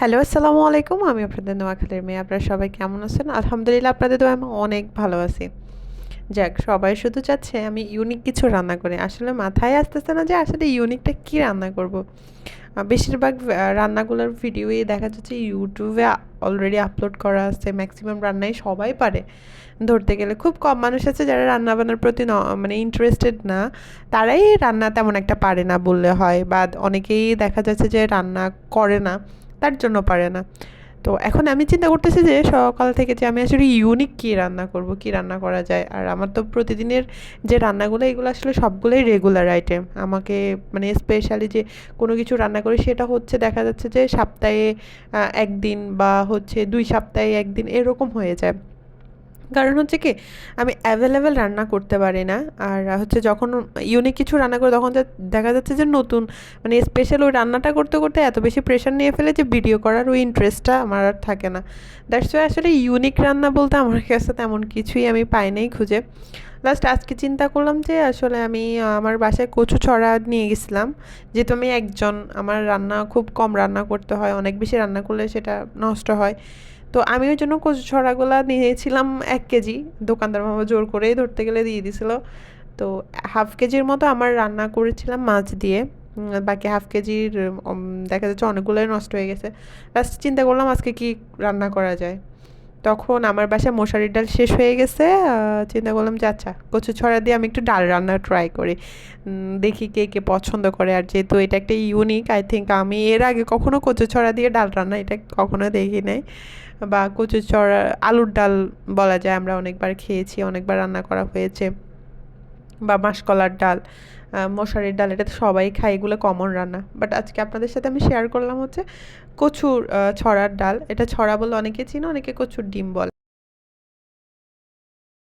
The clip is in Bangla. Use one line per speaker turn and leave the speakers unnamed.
হ্যালো, আসসালামু আলাইকুম। আমি আপনাদের নোয়াখালীর মেয়ে। আপনারা সবাই কেমন আছেন? আলহামদুলিল্লাহ, আপনাদের তো আমি অনেক ভালো আছি। যাক, সবাই শুধু চাচ্ছে আমি ইউনিক কিছু রান্না করি। আসলে মাথায় আসতেছে না যে আসলে ইউনিকটা কী রান্না করব। বেশিরভাগ রান্নাগুলোর ভিডিওই দেখা যাচ্ছে ইউটিউবে অলরেডি আপলোড করা আছে। ম্যাক্সিমাম রান্নাই সবাই পারে। ধরতে গেলে খুব কম মানুষ আছে যারা রান্না বান্নার প্রতি মানে ইন্টারেস্টেড না। তারাই রান্না তেমন একটা পারে না বললে হয়। বা অনেকেই দেখা যাচ্ছে যে রান্না করে না। তার জন্য পারে না। তো এখন আমি চিন্তা করতেছি যে সকাল থেকে যে আমি আসলে ইউনিক কী রান্না করব, কী রান্না করা যায়। আর আমার তো প্রতিদিনের যে রান্নাগুলো, এগুলো আসলে সবগুলোই রেগুলার আইটেম আমাকে মানে স্পেশালি যে কোনো কিছু রান্না করি, সেটা হচ্ছে দেখা যাচ্ছে যে সপ্তাহে একদিন বা হচ্ছে দুই সপ্তাহে একদিন এরকম হয়ে যায়। কারণ হচ্ছে কি, আমি অ্যাভেলেবেল রান্না করতে পারি না। আর হচ্ছে যখন ইউনিক কিছু রান্না করি, তখন দেখা যাচ্ছে যে নতুন। মানে স্পেশাল ওই রান্নাটা করতে করতে এত বেশি প্রেশার নিয়ে ফেলে যে ভিডিও করার ওই ইন্টারেস্টটা আমার আর থাকে না। দ্যাটস ওয়াই আসলে ইউনিক রান্না বলতে আমার কাছে তেমন কিছুই আমি পাই নাই খুঁজে। লাস্ট আজকে চিন্তা করলাম যে আসলে আমি আমার বাসায় কচু ছড়া নিয়ে গেছিলাম। যেহেতু আমি একজন, আমার রান্না খুব কম রান্না করতে হয়, অনেক বেশি রান্না করলে সেটা নষ্ট হয়। তো আমি ওই জন্য কচু ছড়াগুলা নিয়েছিলাম এক কেজি। দোকানদার মামা জোর করেই ধরতে গেলে দিয়ে দিছিল। তো হাফ কেজির মতো আমার রান্না করেছিলাম মাছ দিয়ে। বাকি হাফ কেজির দেখা যাচ্ছে অনেকগুলোই নষ্ট হয়ে গেছে। লাস্ট চিন্তা করলাম আজকে কি রান্না করা যায়। তখন আমার বাসায় মশারির ডাল শেষ হয়ে গেছে চিন্তা করলাম যে আচ্ছা কচু ছড়া দিয়ে আমি একটু ডাল রান্না ট্রাই করি। দেখি কে কে পছন্দ করে। আর যেহেতু এটা একটা ইউনিক আই থিঙ্ক আমি এর আগে কখনো কচু ছড়া দিয়ে ডাল রান্না এটা কখনো দেখি নাই। বা কচু ছড়া, আলুর ডাল বলা যায়, আমরা অনেকবার খেয়েছি, অনেকবার রান্না করা হয়েছে। বা মাসকলার ডাল মশারির ডাল, এটা তো সবাই খায়, এগুলো কমন রান্না। বাট আজকে আপনাদের সাথে আমি শেয়ার করলাম হচ্ছে কচুর ছড়ার ডাল। এটা ছড়া বলে অনেকে চিনো, অনেকে কচুর ডিম বলে।